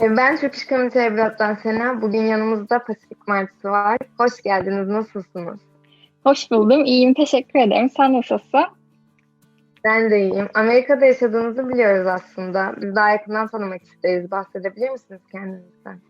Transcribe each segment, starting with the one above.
E, Ben Türk İş Komite Evlat'tan Sena. Bugün yanımızda Pasifik Martısı var. Hoş geldiniz. Nasılsınız? Hoş buldum. İyiyim. Teşekkür ederim. Sen nasılsın? Ben de iyiyim. Amerika'da yaşadığınızı biliyoruz aslında. Biz daha yakından tanımak isteriz. Bahsedebilir misiniz kendinizden?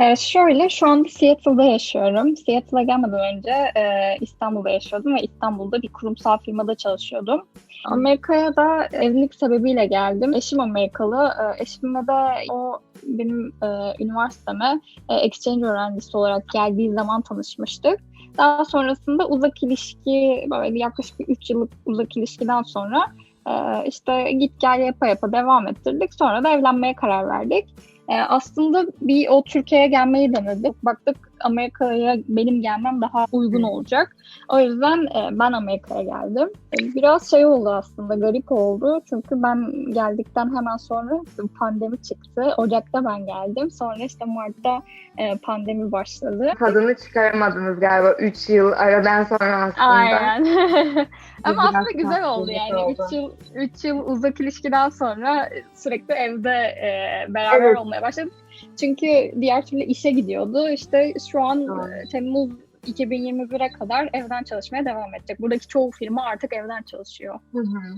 Ee, şöyle, şu anda Seattle'da yaşıyorum. Seattle'a gelmeden önce e, İstanbul'da yaşıyordum ve İstanbul'da bir kurumsal firmada çalışıyordum. Amerika'ya da evlilik sebebiyle geldim. Eşim Amerikalı. E, eşimle de o benim e, üniversiteme e, exchange öğrencisi olarak geldiği zaman tanışmıştık. Daha sonrasında uzak ilişki, böyle yaklaşık bir 3 yıllık uzak ilişkiden sonra e, işte git gel yapa yapa devam ettirdik. Sonra da evlenmeye karar verdik. E, aslında bir o Türkiye'ye gelmeyi denedik. Baktık Amerika'ya benim gelmem daha uygun olacak. O yüzden e, ben Amerika'ya geldim. E, biraz şey oldu aslında, garip oldu. Çünkü ben geldikten hemen sonra pandemi çıktı. Ocak'ta ben geldim. Sonra işte Mart'ta e, pandemi başladı. Tadını çıkaramadınız galiba 3 yıl aradan sonra aslında. Aynen. Ama aslında güzel oldu yani. oldu. 3 yıl 3 yıl uzak ilişkiden sonra sürekli evde e, beraber Evet. olmaya başladık. Çünkü diğer türlü işe gidiyordu. İşte şu an Doğru. e, Temmuz 2021'e kadar evden çalışmaya devam edecek. Buradaki çoğu firma artık evden çalışıyor. Hı hı.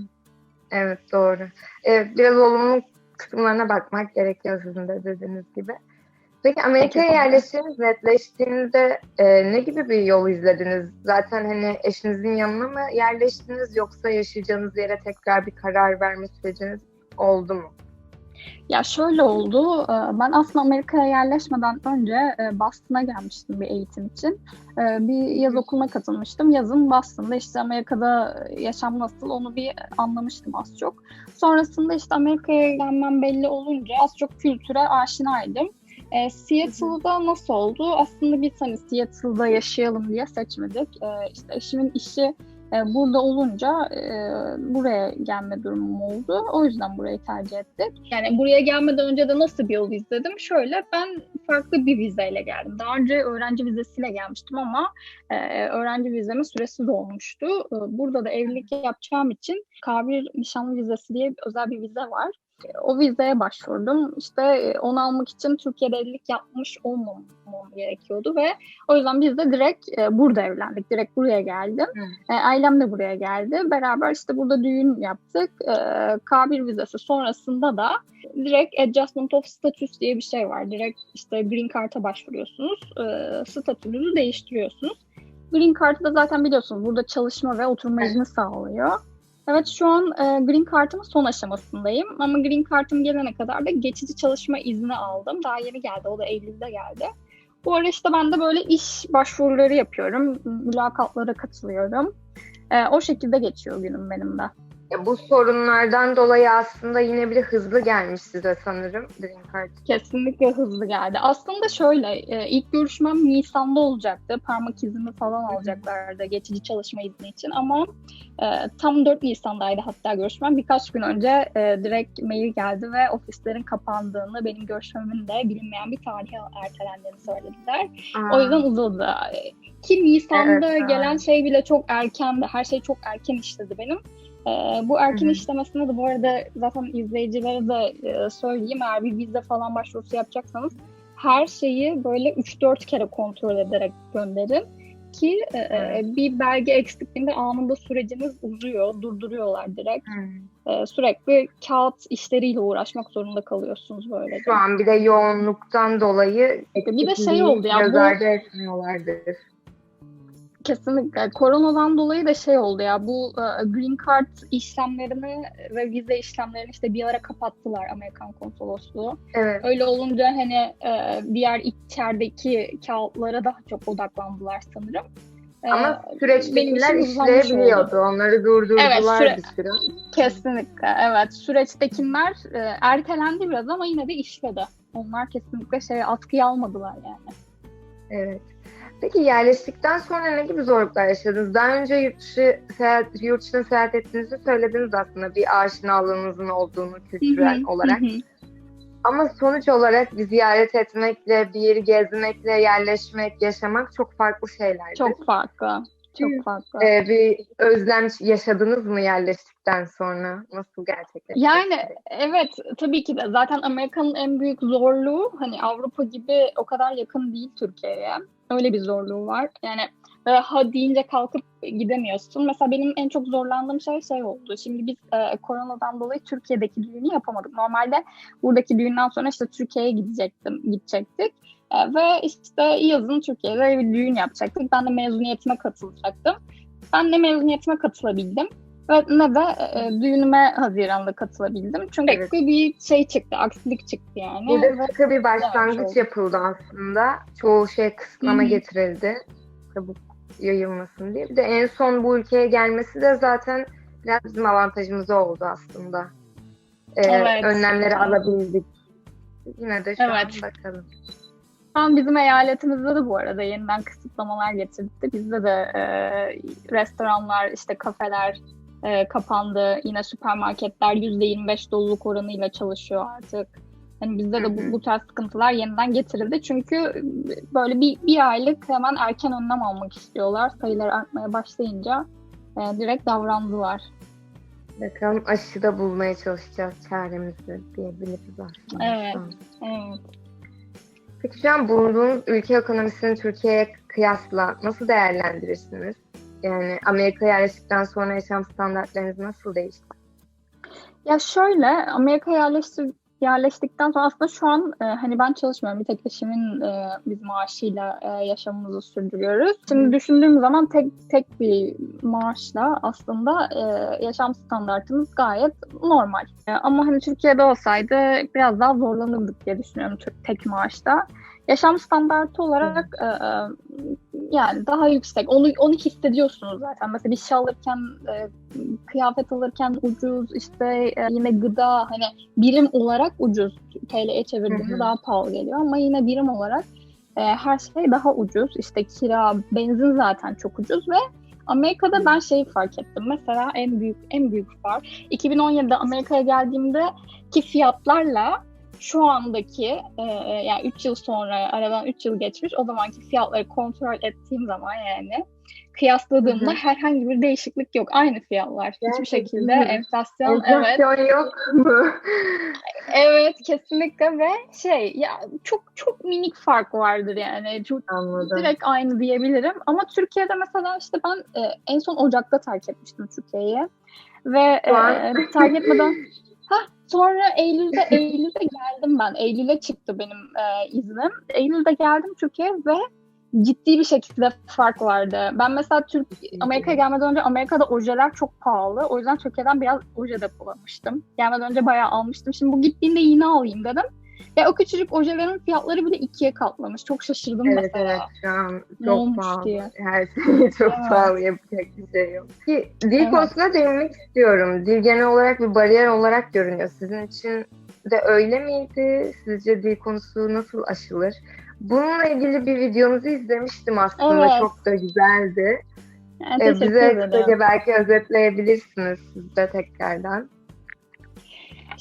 Evet doğru. Evet, biraz olumlu kısımlarına bakmak gerekiyor sizin de dediğiniz gibi. Peki Amerika'ya yerleştiğiniz, netleştiğinizde e, ne gibi bir yol izlediniz? Zaten hani eşinizin yanına mı yerleştiniz yoksa yaşayacağınız yere tekrar bir karar verme süreciniz oldu mu? Ya şöyle oldu. e, Ben aslında Amerika'ya yerleşmeden önce e, Boston'a gelmiştim bir eğitim için. E, Bir yaz okuluna katılmıştım. Yazın Boston'da işte Amerika'da yaşam nasıl onu bir anlamıştım az çok. Sonrasında işte Amerika'ya gelmem belli olunca az çok kültüre aşinaydım. E, Seattle'da nasıl oldu? Aslında biz hani Seattle'da yaşayalım diye seçmedik. E, işte eşimin işi e, burada olunca e, buraya gelme durumum oldu. O yüzden burayı tercih ettik. Yani buraya gelmeden önce de nasıl bir yol izledim? Şöyle ben farklı bir vizeyle geldim. Daha önce öğrenci vizesiyle gelmiştim ama e, öğrenci vizemin süresi dolmuştu. E, burada da evlilik yapacağım için K1 nişanlı vizesi diye özel bir vize var. O vizeye başvurdum. İşte e, onu almak için Türkiye'de evlilik yapmış olmam gerekiyordu ve o yüzden biz de direkt e, burada evlendik. Direkt buraya geldim. E, ailem de buraya geldi. Beraber işte burada düğün yaptık. E, K1 vizesi sonrasında da direkt Adjustment of Status diye bir şey var. Direkt işte Green Card'a başvuruyorsunuz. Statünüzü değiştiriyorsunuz. Green Card'ı da zaten biliyorsunuz burada çalışma ve oturma izni sağlıyor. Evet şu an e, Green Card'ımın son aşamasındayım. Ama Green Card'ım gelene kadar da geçici çalışma izni aldım. Daha yeni geldi. O da Eylül'de geldi. Bu ara işte ben de böyle iş başvuruları yapıyorum. Mülakatlara katılıyorum. E, o şekilde geçiyor günüm benim de. Ya bu sorunlardan dolayı aslında yine bir hızlı gelmiş size sanırım Green Card. Kesinlikle hızlı geldi. Aslında şöyle, e, ilk görüşmem Nisan'da olacaktı. Parmak izimi falan alacaklardı geçici çalışma izni için ama e, tam 4 Nisan'daydı hatta görüşmem. Birkaç gün önce e, direkt mail geldi ve ofislerin kapandığını, benim görüşmemin de bilinmeyen bir tarihe ertelendiğini söylediler. Aa, O yüzden uzadı. Ki Nisan'da Evet, gelen evet. şey bile çok erkendi. Her şey çok erken işledi benim. Ee, bu erken Hı hı. işlemesine de bu arada zaten izleyicilere de e, söyleyeyim. Eğer bir vize falan başvurusu yapacaksanız her şeyi böyle 3-4 kere kontrol ederek gönderin. Ki e, e, Evet. bir belge eksikliğinde anında süreciniz uzuyor. Durduruyorlar direkt. E, sürekli kağıt işleriyle uğraşmak zorunda kalıyorsunuz böyle. Şu an bir de yoğunluktan dolayı Bir de şey oldu ya göz bu ardı etmiyorlardır. Kesinlikle. Koronadan dolayı da şey oldu ya bu e, Green Card işlemlerini ve vize işlemlerini işte bir ara kapattılar Amerikan konsolosluğu. Evet. Öyle olunca hani e, diğer içerideki kağıtlara daha çok odaklandılar sanırım. E, Ama süreçtekiler hızlanmış işleyebiliyordu. Onları durdurdular Evet, süre- bir süre. Kesinlikle evet. Süreçtekiler e, ertelendi biraz ama yine de işledi. Onlar kesinlikle şey askıya almadılar yani. Evet. Peki yerleştikten sonra ne gibi zorluklar yaşadınız? Daha önce yurt dışı seyahat, yurt dışına seyahat ettiğinizi söylediniz aslında bir aşinalığınızın olduğunu kültürel Hı hı, olarak. hı. Ama sonuç olarak bir ziyaret etmekle, bir yeri gezmekle, yerleşmek, yaşamak çok farklı şeylerdir. Çok farklı. Çok farklı. Ee, bir özlem yaşadınız mı yerleştikten sonra? Nasıl gerçekleşti? Yani evet tabii ki de zaten Amerika'nın en büyük zorluğu hani Avrupa gibi o kadar yakın değil Türkiye'ye. Öyle bir zorluğu var. Yani böyle ha deyince kalkıp gidemiyorsun. Mesela benim en çok zorlandığım şey şey oldu. Şimdi biz e, koronadan dolayı Türkiye'deki düğünü yapamadık. Normalde buradaki düğünden sonra işte Türkiye'ye gidecektim, gidecektik. E, ve işte yazın Türkiye'de bir düğün yapacaktık. Ben de mezuniyetime katılacaktım. Ben de mezuniyetime katılabildim. Ne de e, düğünüme Haziran'da katılabildim. Çünkü Evet. bir şey çıktı, aksilik çıktı yani. Burada sıkı bir başlangıç Evet, çok. yapıldı aslında. Çoğu şey kısıtlama getirildi. Çabuk yayılmasın diye. Bir de en son bu ülkeye gelmesi de zaten biraz bizim avantajımıza oldu aslında. Ee, Evet. Önlemleri alabildik. Yine de şu Evet. an bakalım. Tam bizim eyaletimizde de bu arada yeniden kısıtlamalar getirdi. Bizde de e, restoranlar, işte kafeler e, kapandı. Yine süpermarketler %25 doluluk oranıyla çalışıyor artık. Yani bizde de bu, bu tarz sıkıntılar yeniden getirildi. Çünkü böyle bir, bir aylık hemen erken önlem almak istiyorlar. Sayılar artmaya başlayınca e, direkt davrandılar. Bakalım aşıda bulmaya çalışacağız çaremizi diyebiliriz aslında. Evet. Evet. Peki şu an bulunduğunuz ülke ekonomisini Türkiye'ye kıyasla nasıl değerlendirirsiniz? Yani Amerika'ya yerleştikten sonra yaşam standartlarınız nasıl değişti? Ya şöyle Amerika yerleştir, yerleştikten sonra aslında şu an e, hani ben çalışmıyorum. Bir tek eşimin e, biz maaşıyla e, yaşamımızı sürdürüyoruz. Şimdi düşündüğüm zaman tek tek bir maaşla aslında e, yaşam standartımız gayet normal. E, ama hani Türkiye'de olsaydı biraz daha zorlanırdık diye düşünüyorum tek maaşta. Yaşam standartı olarak e, e, yani daha yüksek. Onu onu hissediyorsunuz zaten. Mesela bir şey alırken, e, kıyafet alırken ucuz, işte e, yine gıda hani birim olarak ucuz. TL'ye hı. daha pahalı geliyor ama yine birim olarak e, her şey daha ucuz. İşte kira, benzin zaten çok ucuz ve Amerika'da ben şeyi fark ettim. Mesela en büyük en büyük fark 2017'de Amerika'ya geldiğimde ki fiyatlarla şu andaki e, yani 3 yıl sonra aradan 3 yıl geçmiş o zamanki fiyatları kontrol ettiğim zaman yani kıyasladığımda Hı hı. herhangi bir değişiklik yok. Aynı fiyatlar. Hiçbir Gerçekten şekilde mi? enflasyon evet Enflasyon yok mu? evet kesinlikle ve şey ya çok çok minik fark vardır yani. Çok Anladım. direkt aynı diyebilirim. Ama Türkiye'de mesela işte ben e, en son Ocak'ta terk etmiştim Türkiye'yi. Ve e, terk etmeden ha sonra Eylül'de Eylül'de geldim ben. Eylül'e çıktı benim e, iznim. Eylül'de geldim Türkiye'ye ve ciddi bir şekilde fark vardı. Ben mesela Türk Amerika'ya gelmeden önce Amerika'da ojeler çok pahalı. O yüzden Türkiye'den biraz oje depolamıştım. Gelmeden önce bayağı almıştım. Şimdi bu gittiğinde yine alayım dedim. Ve o küçücük ojelerin fiyatları bile ikiye katlamış. Çok şaşırdım Evet mesela. evet şu an çok pahalı. diye. Her şey çok Evet. pahalı yapacak bir şey yok. Ki dil Evet. konusuna değinmek istiyorum. Dil genel olarak bir bariyer olarak görünüyor. Sizin için de öyle miydi? Sizce dil konusu nasıl aşılır? Bununla ilgili bir videonuzu izlemiştim aslında. Evet. Çok da güzeldi. Yani Ee, bize kısaca belki özetleyebilirsiniz siz de tekrardan.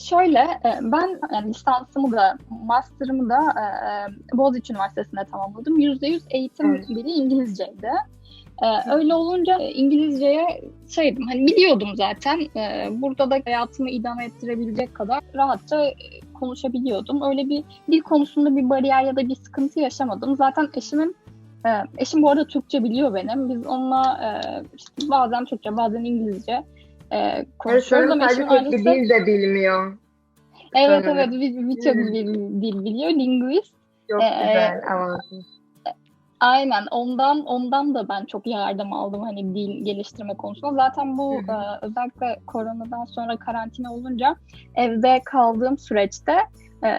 Şöyle e, ben yani lisansımı da master'ımı da e, e, Boğaziçi Üniversitesi'nde tamamladım. %100 eğitim Evet. dili İngilizceydi. E, öyle olunca e, İngilizceye şeydim hani biliyordum zaten. E, burada da hayatımı idame ettirebilecek kadar rahatça e, konuşabiliyordum. Öyle bir dil konusunda bir bariyer ya da bir sıkıntı yaşamadım. Zaten eşimin e, eşim bu arada Türkçe biliyor benim. Biz onunla e, işte bazen Türkçe bazen İngilizce e, konuşuyoruz ama eşim tek bir dil de bilmiyor. Evet Sanırım. evet bir- birçok Hmm. dil, dil biliyor. Linguist. Çok Ee, güzel avantaj. Aynen ondan ondan da ben çok yardım aldım hani dil geliştirme konusunda. Zaten bu e, özellikle koronadan sonra karantina olunca evde kaldığım süreçte e,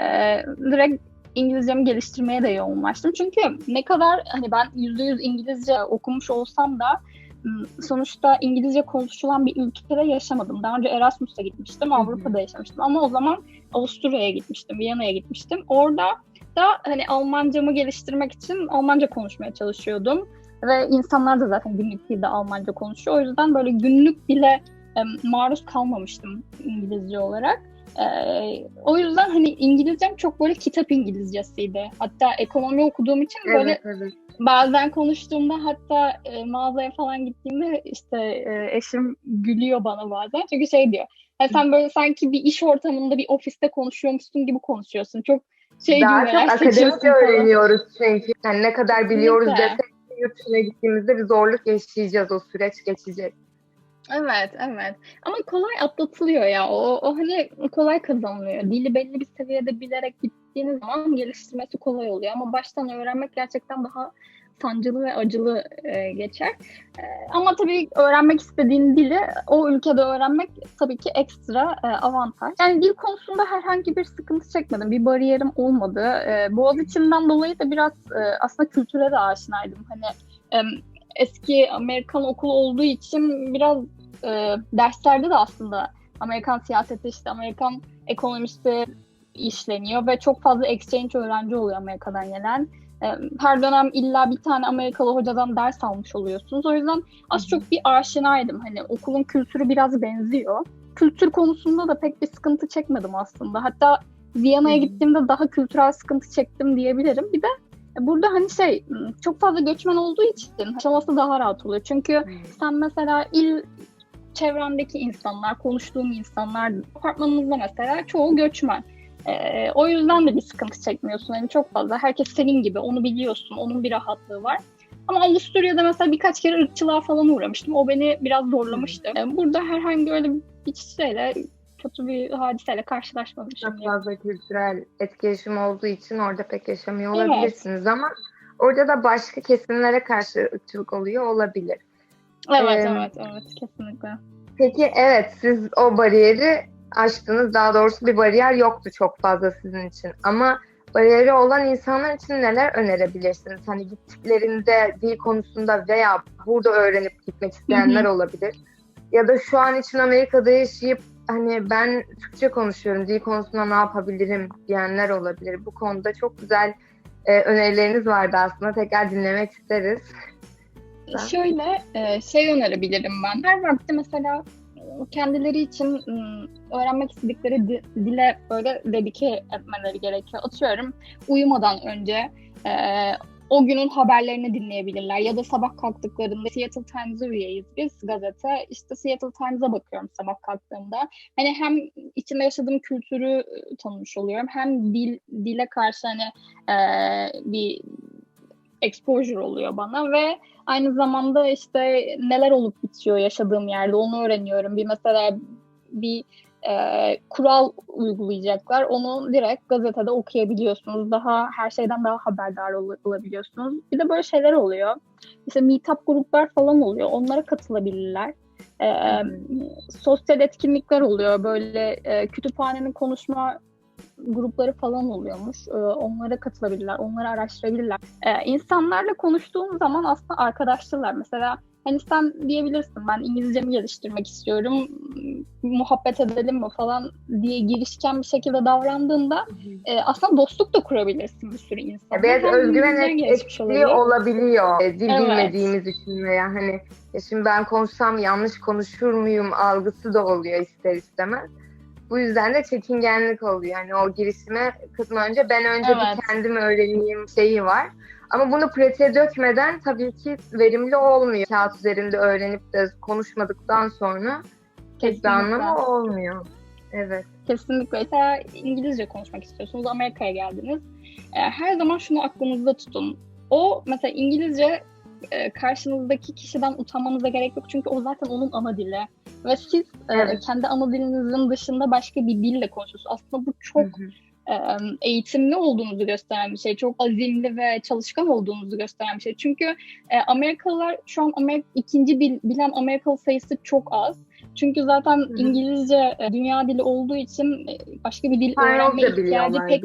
direkt İngilizcemi geliştirmeye de yoğunlaştım. Çünkü ne kadar hani ben %100 İngilizce okumuş olsam da sonuçta İngilizce konuşulan bir ülkede yaşamadım. Daha önce Erasmus'a gitmiştim. Avrupa'da yaşamıştım ama o zaman Avusturya'ya gitmiştim, Viyana'ya gitmiştim. Orada da hani Almancamı geliştirmek için Almanca konuşmaya çalışıyordum. Ve insanlar da zaten günlük dilde Almanca konuşuyor. O yüzden böyle günlük dile maruz kalmamıştım İngilizce olarak. E, o yüzden hani İngilizcem çok böyle kitap İngilizcesiydi. Hatta ekonomi okuduğum için böyle Evet evet. Bazen konuştuğumda hatta e, mağazaya falan gittiğimde işte e, eşim gülüyor bana bazen. Çünkü şey diyor. Ya sen böyle sanki bir iş ortamında bir ofiste konuşuyormuşsun gibi konuşuyorsun. Çok şey Daha çok akademik öğreniyoruz çünkü. Yani ne kadar biliyoruz Kesinlikle. desek de yurt dışına gittiğimizde bir zorluk yaşayacağız. O süreç geçecek. Evet, evet. Ama kolay atlatılıyor ya. O, o hani kolay kazanılıyor. Dili belli bir seviyede bilerek gittiğiniz zaman geliştirmesi kolay oluyor. Ama baştan öğrenmek gerçekten daha sancılı ve acılı e, geçer. E, ama tabii öğrenmek istediğin dili o ülkede öğrenmek tabii ki ekstra e, avantaj. Yani dil konusunda herhangi bir sıkıntı çekmedim. Bir bariyerim olmadı. E, Boğaziçi'nden dolayı da biraz e, aslında kültüre de aşinaydım. Hani e, eski Amerikan okulu olduğu için biraz e, derslerde de aslında Amerikan siyaseti işte Amerikan ekonomisi işleniyor ve çok fazla exchange öğrenci oluyor Amerika'dan gelen. E, her dönem illa bir tane Amerikalı hocadan ders almış oluyorsunuz. O yüzden az çok bir aşinaydım. Hani okulun kültürü biraz benziyor. Kültür konusunda da pek bir sıkıntı çekmedim aslında. Hatta Viyana'ya gittiğimde daha kültürel sıkıntı çektim diyebilirim. Bir de burada hani şey çok fazla göçmen olduğu için yaşaması daha rahat oluyor. Çünkü sen mesela il çevrendeki insanlar, konuştuğum insanlar, apartmanımızda mesela çoğu göçmen. Ee, o yüzden de bir sıkıntı çekmiyorsun. Yani çok fazla. Herkes senin gibi. Onu biliyorsun. Onun bir rahatlığı var. Ama Avusturya'da mesela birkaç kere ırkçılığa falan uğramıştım. O beni biraz zorlamıştı. Ee, burada herhangi öyle bir şeyle kötü bir hadiseyle karşılaşmamışım. Çok fazla kültürel etkileşim olduğu için orada pek yaşamıyor Evet. olabilirsiniz ama orada da başka kesimlere karşı ırkçılık oluyor olabilir. Evet, Ee, evet, evet. Kesinlikle. Peki evet siz o bariyeri aştınız. Daha doğrusu bir bariyer yoktu çok fazla sizin için. Ama bariyeri olan insanlar için neler önerebilirsiniz? Hani gittiklerinde dil konusunda veya burada öğrenip gitmek isteyenler olabilir. Ya da şu an için Amerika'da yaşayıp hani ben Türkçe konuşuyorum, dil konusunda ne yapabilirim diyenler olabilir. Bu konuda çok güzel e, önerileriniz vardı aslında. Tekrar dinlemek isteriz. Şöyle e, şey önerebilirim ben. Her vakti mesela kendileri için öğrenmek istedikleri di- dile böyle dedike etmeleri gerekiyor. Atıyorum uyumadan önce o günün haberlerini dinleyebilirler. Ya da sabah kalktıklarında Seattle Times'a üyeyiz biz gazete. İşte Seattle Times'a bakıyorum sabah kalktığımda. Hani hem içinde yaşadığım kültürü tanımış oluyorum. Hem dil dile karşı hani e, bir exposure oluyor bana ve aynı zamanda işte neler olup bitiyor yaşadığım yerde onu öğreniyorum. Bir mesela bir e, kural uygulayacaklar. Onu direkt gazetede okuyabiliyorsunuz. Daha her şeyden daha haberdar ol- olabiliyorsunuz. Bir de böyle şeyler oluyor. İşte meetup gruplar falan oluyor. Onlara katılabilirler. E, sosyal etkinlikler oluyor. Böyle e, kütüphanenin konuşma grupları falan oluyormuş. E, onlara katılabilirler, onları araştırabilirler. E, insanlarla konuştuğum zaman aslında arkadaşlılar. Mesela hani sen diyebilirsin ben İngilizcemi geliştirmek istiyorum, muhabbet edelim mi falan diye girişken bir şekilde davrandığında e, aslında dostluk da kurabilirsin bir sürü insanla. Biraz Hem özgüven eksikliği olabiliyor. E, Dil Evet. bilmediğimiz için veya hani ya şimdi ben konuşsam yanlış konuşur muyum algısı da oluyor ister istemez. Bu yüzden de çekingenlik oluyor. Yani o girişime katılmadan önce ben önce Evet. bir kendim öğreneyim şeyi var. Ama bunu pratiğe dökmeden tabii ki verimli olmuyor. Kağıt üzerinde öğrenip de konuşmadıktan sonra pek bir Kesinlikle. anlamı olmuyor. Evet. Kesinlikle. Mesela İngilizce konuşmak istiyorsunuz, Amerika'ya geldiniz. E, her zaman şunu aklınızda tutun. O mesela İngilizce e, karşınızdaki kişiden utanmanıza gerek yok çünkü o zaten onun ana dili. Ve siz e, Evet. kendi ana dilinizin dışında başka bir dille konuşuyorsunuz. Aslında bu çok Hı hı. e, eğitimli olduğunuzu gösteren bir şey. Çok azimli ve çalışkan olduğunuzu gösteren bir şey. Çünkü e, Amerikalılar şu an Amerika, ikinci bil- bilen Amerikalı sayısı çok az. Çünkü zaten hı. İngilizce e, dünya dili olduğu için e, başka bir dil öğrenme ihtiyacı pek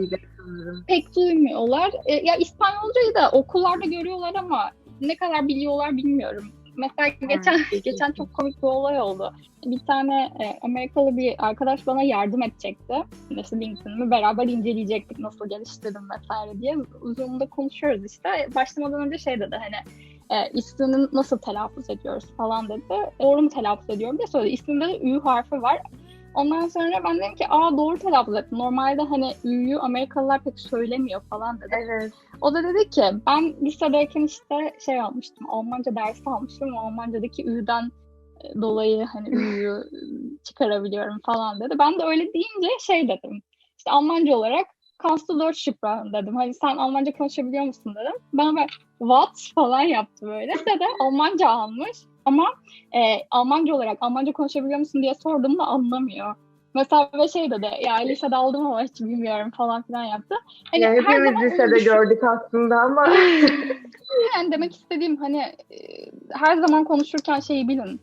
pek duymuyorlar. E, ya İspanyolcayı da okullarda görüyorlar ama ne kadar biliyorlar bilmiyorum. Mesela geçen Evet, geçen çok komik bir olay oldu. Bir tane e, Amerikalı bir arkadaş bana yardım edecekti. İşte LinkedIn'imi beraber inceleyecektik nasıl geliştirdim vesaire diye. Zoom'da konuşuyoruz işte. Başlamadan önce şey dedi hani e, ismini nasıl telaffuz ediyoruz falan dedi. Doğru mu telaffuz ediyorum diye söyledi. İsminde de Ü harfi var. Ondan sonra ben dedim ki aa doğru telaffuz ettim. Normalde hani ü'yü Amerikalılar pek söylemiyor falan dedi. Evet. O da dedi ki ben lisedeyken işte şey almıştım. Almanca dersi almıştım. Almancadaki ü'den e, dolayı hani ü'yü çıkarabiliyorum falan dedi. Ben de öyle deyince şey dedim. İşte Almanca olarak Kannst du Deutsch sprechen dedim. Hani sen Almanca konuşabiliyor musun dedim. Bana böyle what falan yaptı böyle. Bir de Almanca almış. Ama e, Almanca olarak Almanca konuşabiliyor musun diye sordum da anlamıyor. Mesela ve şey dedi ya lisede aldım ama hiç bilmiyorum falan filan yaptı. Hani Yani hepimiz lisede gördük aslında ama yani demek istediğim hani e, her zaman konuşurken şeyi bilin.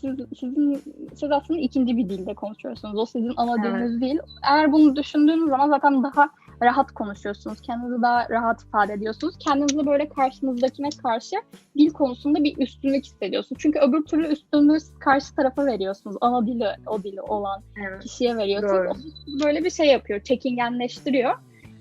Siz, sizin, siz aslında ikinci bir dilde konuşuyorsunuz. O sizin ana Evet. diliniz değil. Eğer bunu düşündüğünüz zaman zaten daha rahat konuşuyorsunuz. Kendinizi daha rahat ifade ediyorsunuz. Kendinizi böyle karşınızdakine karşı dil konusunda bir üstünlük hissediyorsunuz. Çünkü öbür türlü üstünlüğü karşı tarafa veriyorsunuz. Ana dili o dili olan evet. kişiye veriyorsunuz. Doğru. Böyle bir şey yapıyor. Çekingenleştiriyor.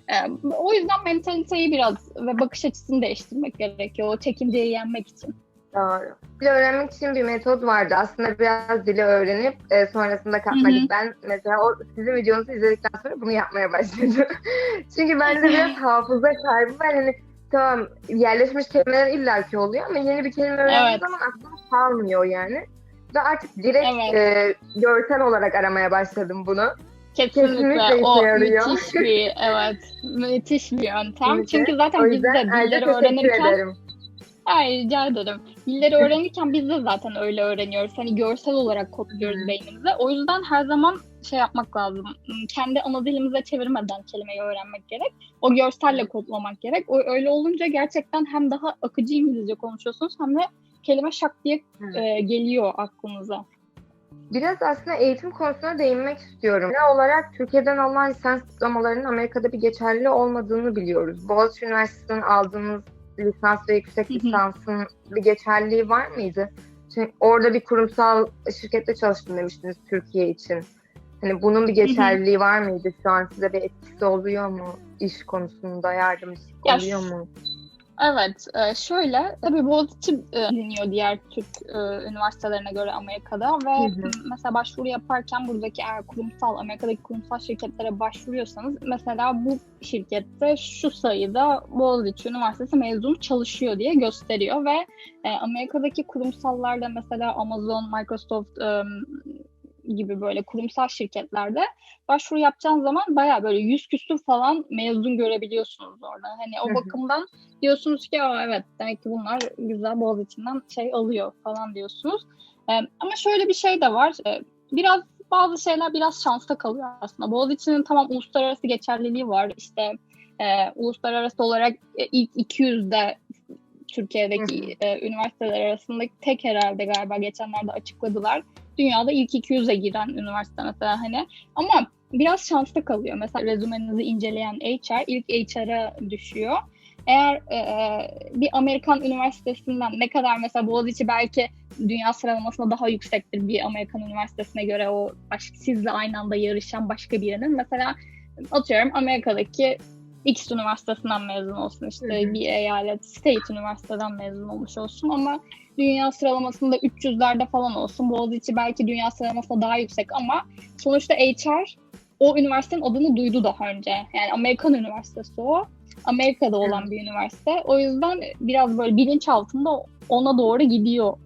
Ee, o yüzden mentaliteyi biraz ve bakış açısını değiştirmek gerekiyor. O çekinceyi yenmek için. Doğru. Dil öğrenmek için bir metot vardı. Aslında biraz dili öğrenip e, sonrasında katmak. Hı hı. Ben mesela o sizin videonuzu izledikten sonra bunu yapmaya başladım. Çünkü bende biraz hafıza kaybı var. Hani tamam yerleşmiş kelimeler illaki oluyor ama yeni bir kelime öğrendiğim Evet. zaman aklım kalmıyor yani. Ve artık direkt Evet. e, görsel olarak aramaya başladım bunu. Kesinlikle, Kesinlikle o yarıyor. müthiş bir evet müthiş bir yöntem. Çünkü zaten biz de dilleri öğrenirken ederim. Ay rica ederim. Dilleri öğrenirken biz de zaten öyle öğreniyoruz. Hani görsel olarak kodluyoruz Hı. beynimize. O yüzden her zaman şey yapmak lazım. Hmm, Kendi ana dilimize çevirmeden kelimeyi öğrenmek gerek. O görselle kodlamak gerek. O öyle olunca gerçekten hem daha akıcı İngilizce konuşuyorsunuz hem de kelime şak diye e, geliyor aklınıza. Biraz aslında eğitim konusuna değinmek istiyorum. Ne olarak Türkiye'den alınan lisans diplomalarının Amerika'da bir geçerli olmadığını biliyoruz. Boğaziçi Üniversitesi'nden aldığınız lisans ve yüksek lisansın bir geçerliliği var mıydı? Çünkü orada bir kurumsal şirkette çalıştım demiştiniz Türkiye için. Hani bunun bir geçerliliği var mıydı? Şu an size bir etkisi oluyor mu? İş konusunda yardımcı Ya oluyor mu? Evet, e, şöyle tabii Boğaziçi e, dinliyor diğer Türk e, üniversitelerine göre Amerika'da ve Hı hı. mesela başvuru yaparken buradaki eğer kurumsal Amerika'daki kurumsal şirketlere başvuruyorsanız mesela bu şirkette şu sayıda Boğaziçi Üniversitesi mezunu çalışıyor diye gösteriyor ve Amerika'daki kurumsallarda mesela Amazon, Microsoft gibi böyle kurumsal şirketlerde başvuru yapacağın zaman bayağı böyle yüz küsur falan mezun görebiliyorsunuz orada. Hani o bakımdan diyorsunuz ki evet demek ki bunlar güzel Boğaziçi'nden şey alıyor falan diyorsunuz. Ee, ama şöyle bir şey de var. Ee, biraz bazı şeyler biraz şansa kalıyor aslında. Boğaziçi'nin tamam uluslararası geçerliliği var. İşte e, uluslararası olarak e, ilk 200'de Türkiye'deki e, üniversiteler arasında tek herhalde galiba geçenlerde açıkladılar. Dünyada ilk 200'e giren üniversite mesela hani. Ama biraz şanslı kalıyor. Mesela rezümenizi inceleyen HR ilk HR'a düşüyor. Eğer e, bir Amerikan üniversitesinden ne kadar mesela Boğaziçi belki dünya sıralamasında daha yüksektir bir Amerikan üniversitesine göre o baş, sizle aynı anda yarışan başka birinin. Mesela atıyorum Amerika'daki X üniversitesinden mezun olsun işte Hı hı. bir eyalet State üniversiteden mezun olmuş olsun ama dünya sıralamasında 300'lerde falan olsun. Boğaziçi belki dünya sıralamasında daha yüksek ama sonuçta HR o üniversitenin adını duydu daha önce. Yani Amerikan üniversitesi o. Amerika'da olan bir üniversite. O yüzden biraz böyle bilinç altında ona doğru gidiyor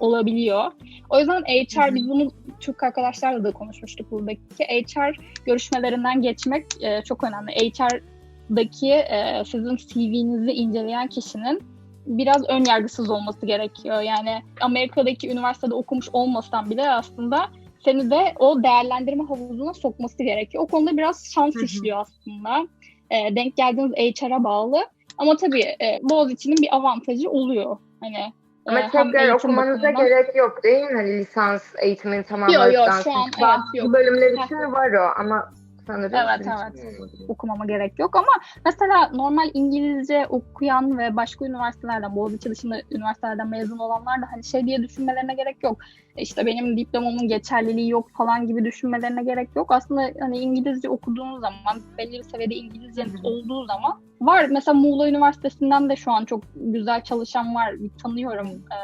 olabiliyor. O yüzden HR biz bunu Türk arkadaşlarla da konuşmuştuk buradaki. HR görüşmelerinden geçmek e, çok önemli. HR'daki e, sizin CV'nizi inceleyen kişinin biraz ön yargısız olması gerekiyor. Yani Amerika'daki üniversitede okumuş olmasan bile aslında seni de o değerlendirme havuzuna sokması gerekiyor. O konuda biraz şans işliyor aslında. E, denk geldiğiniz HR'a bağlı. Ama tabii e, Boğaziçi'nin bir avantajı oluyor. Hani Ama e, hem tekrar okumanıza bakımından- gerek yok değil mi? Hani lisans eğitimini tamamladıktan Yok, yok, şu an sonra. evet, yok. bölümler için var o ama sanırım Evet, evet. okumama gerek yok ama mesela normal İngilizce okuyan ve başka üniversitelerden, Boğaziçi dışında üniversitelerden mezun olanlar da hani şey diye düşünmelerine gerek yok. E İşte benim diplomamın geçerliliği yok falan gibi düşünmelerine gerek yok. Aslında hani İngilizce okuduğunuz zaman, belli bir seviyede İngilizceniz olduğu zaman var. Mesela Muğla Üniversitesi'nden de şu an çok güzel çalışan var. Tanıyorum. E,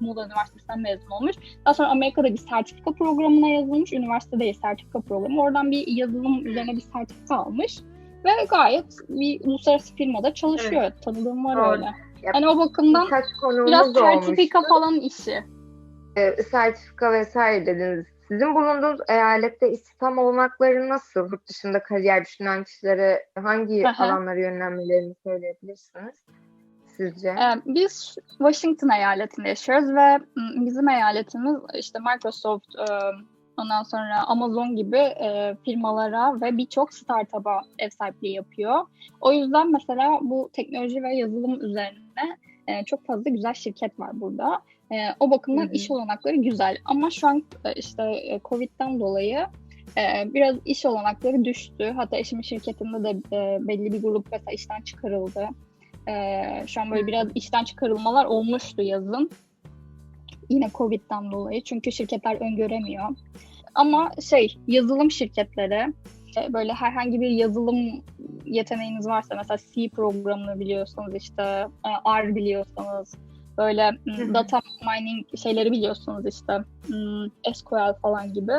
Muğla Üniversitesi'nden mezun olmuş. Daha sonra Amerika'da bir sertifika programına yazılmış. Üniversite değil sertifika programı. Oradan bir yazılım üzerine bir sertifika almış. Ve gayet bir uluslararası firmada çalışıyor. Tanıdığım var Doğru. öyle. Ya, Hani o bakımdan biraz sertifika olmuştu. falan işi. Ee, sertifika vesaire dediniz. Sizin bulunduğunuz eyalette istihdam olanakları nasıl? Yurt dışında kariyer düşünen kişilere hangi Aha. alanlara yönlenmelerini söyleyebilirsiniz? Sizce? Ee, Biz Washington eyaletinde yaşıyoruz ve m, bizim eyaletimiz işte Microsoft, e, ondan sonra Amazon gibi e, firmalara ve birçok startup'a ev sahipliği yapıyor. O yüzden mesela bu teknoloji ve yazılım üzerine e, çok fazla güzel şirket var burada. E, O bakımdan Hı hı. iş olanakları güzel. Ama şu an e, işte e, Covid'den dolayı e, biraz iş olanakları düştü. Hatta eşimin şirketinde de e, belli bir grup mesela işten çıkarıldı. Ee, şu an böyle biraz işten çıkarılmalar olmuştu yazın. Yine Covid'den dolayı. Çünkü şirketler öngöremiyor. Ama şey yazılım şirketleri e, böyle herhangi bir yazılım yeteneğiniz varsa mesela C programını biliyorsanız işte e, R biliyorsanız böyle data mining şeyleri biliyorsunuz işte SQL falan gibi.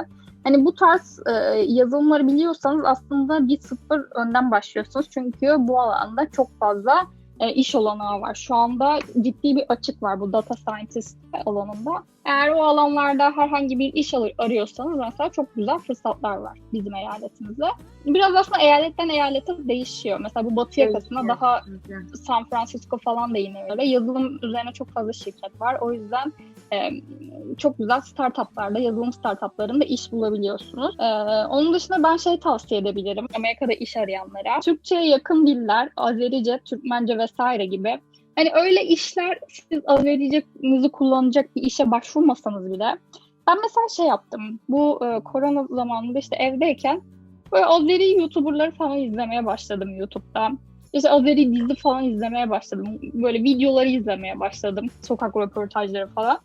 Hani bu tarz e, yazılımları biliyorsanız aslında bir sıfır önden başlıyorsunuz. Çünkü bu alanda çok fazla e, iş olanağı var. Şu anda ciddi bir açık var bu data scientist alanında. Eğer o alanlarda herhangi bir iş ar- arıyorsanız mesela çok güzel fırsatlar var bizim eyaletimizde. Biraz aslında eyaletten eyalete değişiyor. Mesela bu batı yakasında Değişiyor. daha Güzel. San Francisco falan da yine öyle. Yazılım üzerine çok fazla şirket var. O yüzden e, çok güzel startuplarda, yazılım startuplarında iş bulabiliyorsunuz. E, onun dışında ben şey tavsiye edebilirim Amerika'da iş arayanlara. Türkçe'ye yakın diller, Azerice, Türkmence vesaire gibi. Hani öyle işler siz Azericenizi kullanacak bir işe başvurmasanız bile. Ben mesela şey yaptım. Bu e, korona zamanında işte evdeyken böyle Azeri YouTuber'ları falan izlemeye başladım YouTube'da. İşte Azeri dizi falan izlemeye başladım. Böyle videoları izlemeye başladım. Sokak röportajları falan.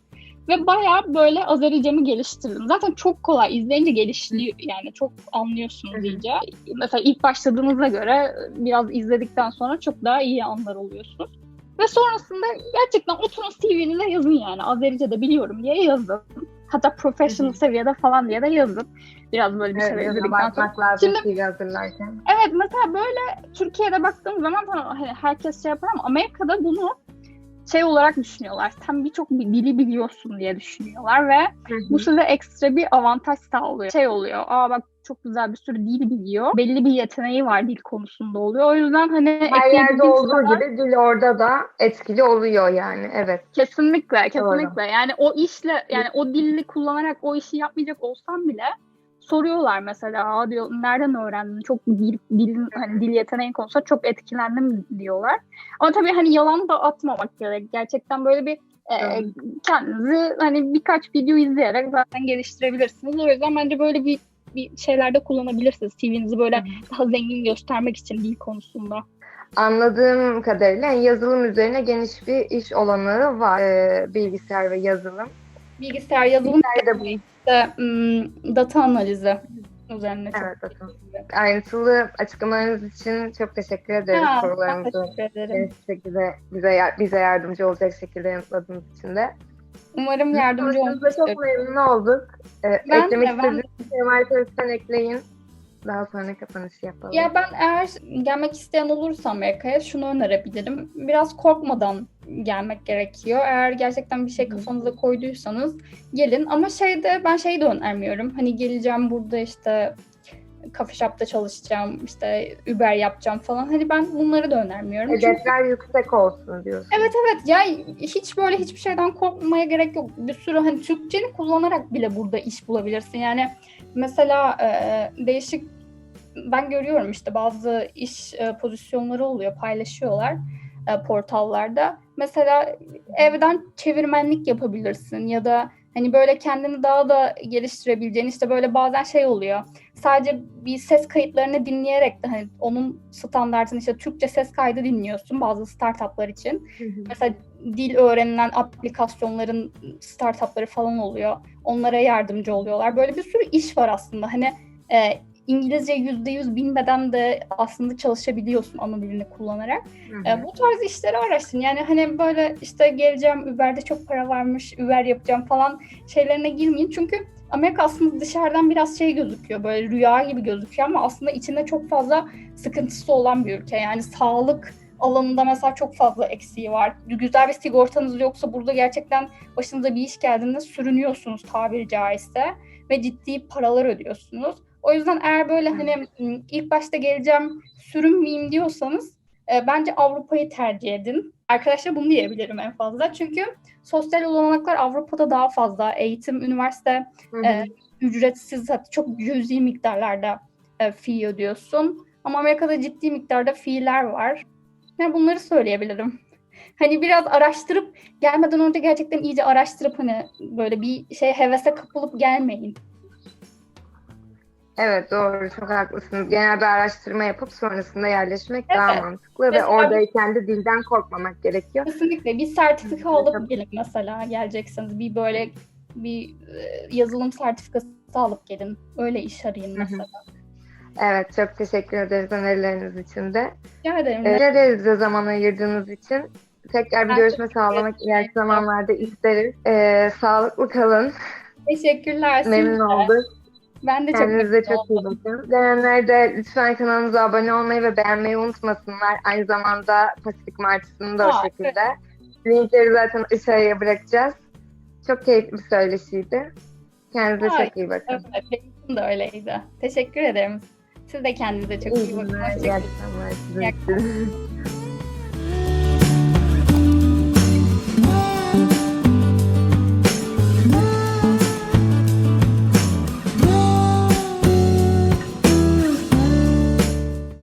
Ve bayağı böyle Azericemi geliştirdim. Zaten çok kolay. izleyince gelişiyor yani. Çok anlıyorsunuz iyice. Mesela ilk başladığınıza göre biraz izledikten sonra çok daha iyi anlar oluyorsunuz. Ve sonrasında gerçekten oturun CV'nize yazın yani. Azerice de biliyorum diye yazın. Hatta professional seviyede falan diye de yazın. Biraz böyle bir Evet, şey izledikten sonra. Şimdi- hazırlarken. Evet mesela böyle Türkiye'de baktığım zaman tamam hani herkes şey yapar ama Amerika'da bunu şey olarak düşünüyorlar. Sen birçok bir dili biliyorsun diye düşünüyorlar ve Hı hı. bu size ekstra bir avantaj sağlıyor. Şey oluyor. Aa bak çok güzel bir sürü dil biliyor. Belli bir yeteneği var dil konusunda oluyor. O yüzden hani Her yerde olduğu kadar- gibi dil orada da etkili oluyor yani. Evet. Kesinlikle, kesinlikle. Yani o işle, yani o dili kullanarak o işi yapmayacak olsam bile soruyorlar mesela, Aa diyor nereden öğrendin? Çok dil, dilin hani dil yeteneğin konusunda çok etkilendim diyorlar. Ama tabii hani yalan da atmamak gerek. Gerçekten böyle bir e, Evet. kendinizi hani birkaç video izleyerek zaten geliştirebilirsiniz. O yüzden bence böyle bir bir şeylerde kullanabilirsiniz. CV'nizi böyle daha zengin göstermek için dil konusunda. Anladığım kadarıyla yazılım üzerine geniş bir iş olanağı var. Ee, bilgisayar ve yazılım. Bilgisayar yazılım Nerede bu? işte data analizi üzerine Evet, data. Ayrıntılı açıklamalarınız için çok teşekkür ederiz. Ha, Sorularımızı teşekkür ederim. şekilde bize, bize yardımcı olacak şekilde yanıtladığınız için de. Umarım yardımcı Konuştuğumuza çok memnun olduk. Ee, Ben eklemek istediğiniz bir şey varsa lütfen ekleyin. Daha sonra kapanışı yapalım. Ya ben eğer gelmek isteyen olursa Amerika'ya şunu önerebilirim. Biraz korkmadan gelmek gerekiyor. Eğer gerçekten bir şey kafanıza koyduysanız gelin. Ama şeyde ben şeyi de önermiyorum. Hani geleceğim burada işte coffee shop'ta çalışacağım, işte Uber yapacağım falan. Hani ben bunları da önermiyorum. Çünkü Hedefler yüksek olsun diyorsun. Evet evet ya hiç böyle hiçbir şeyden korkmaya gerek yok. Bir sürü hani Türkçeni kullanarak bile burada iş bulabilirsin. Yani mesela e, değişik ben görüyorum işte bazı iş e, pozisyonları oluyor paylaşıyorlar e, portallarda. Mesela evden çevirmenlik yapabilirsin ya da hani böyle kendini daha da geliştirebileceğin işte böyle bazen şey oluyor. Sadece bir ses kayıtlarını dinleyerek de hani onun standartını işte Türkçe ses kaydı dinliyorsun bazı startuplar için Hı hı. mesela dil öğrenilen aplikasyonların startupları falan oluyor. Onlara yardımcı oluyorlar. Böyle bir sürü iş var aslında. Hani e, İngilizce %100 bilmeden de aslında çalışabiliyorsun ana dilini kullanarak. Hı hı. E, bu tarz işleri araştırın. Yani hani böyle işte geleceğim Uber'de çok para varmış, Uber yapacağım falan şeylerine girmeyin. Çünkü Amerika aslında dışarıdan biraz şey gözüküyor. Böyle rüya gibi gözüküyor ama aslında içinde çok fazla sıkıntısı olan bir ülke. Yani sağlık alanında mesela çok fazla eksiği var. Güzel bir sigortanız yoksa burada gerçekten başınıza bir iş geldiğinde sürünüyorsunuz tabiri caizse ve ciddi paralar ödüyorsunuz. O yüzden eğer böyle hani ilk başta geleceğim sürünmeyeyim diyorsanız e, bence Avrupa'yı tercih edin. Arkadaşlar bunu diyebilirim en fazla. Çünkü sosyal olanaklar Avrupa'da daha fazla. Eğitim, üniversite Hı hı. e, ücretsiz hatta çok cüzi miktarlarda e, fee ödüyorsun. Ama Amerika'da ciddi miktarda fee'ler var. Yani bunları söyleyebilirim. Hani biraz araştırıp gelmeden önce gerçekten iyice araştırıp hani böyle bir şey hevese kapılıp gelmeyin. Evet doğru çok haklısınız. Genel bir araştırma yapıp sonrasında yerleşmek daha Evet. mantıklı ve Mesela- oradayken de dilden korkmamak gerekiyor. Kesinlikle bir sertifika alıp gelin mesela geleceksiniz. Bir böyle bir e, yazılım sertifikası alıp gelin. Öyle iş arayın Hı hı. mesela. Evet çok teşekkür ederiz önerileriniz için de. Rica ederim. Teşekkür ederiz bize zaman ayırdığınız için. Tekrar bir Ben görüşme sağlamak ileriki zamanlarda isteriz. Ee, sağlıklı kalın. Teşekkürler. Memnun de. olduk. Ben de Kendinize çok iyi bakın. Beğenenler de lütfen kanalımıza abone olmayı ve beğenmeyi unutmasınlar. Aynı zamanda Pasifik Martısı'nı da Aa, o şekilde. Linkleri zaten aşağıya bırakacağız. Çok keyifli bir söyleşiydi. Kendinize Ay, çok iyi bakın. Evet, benim de öyleydi. Teşekkür ederim. Siz de kendinize çok iyi İyi bakın. iyi akşamlar.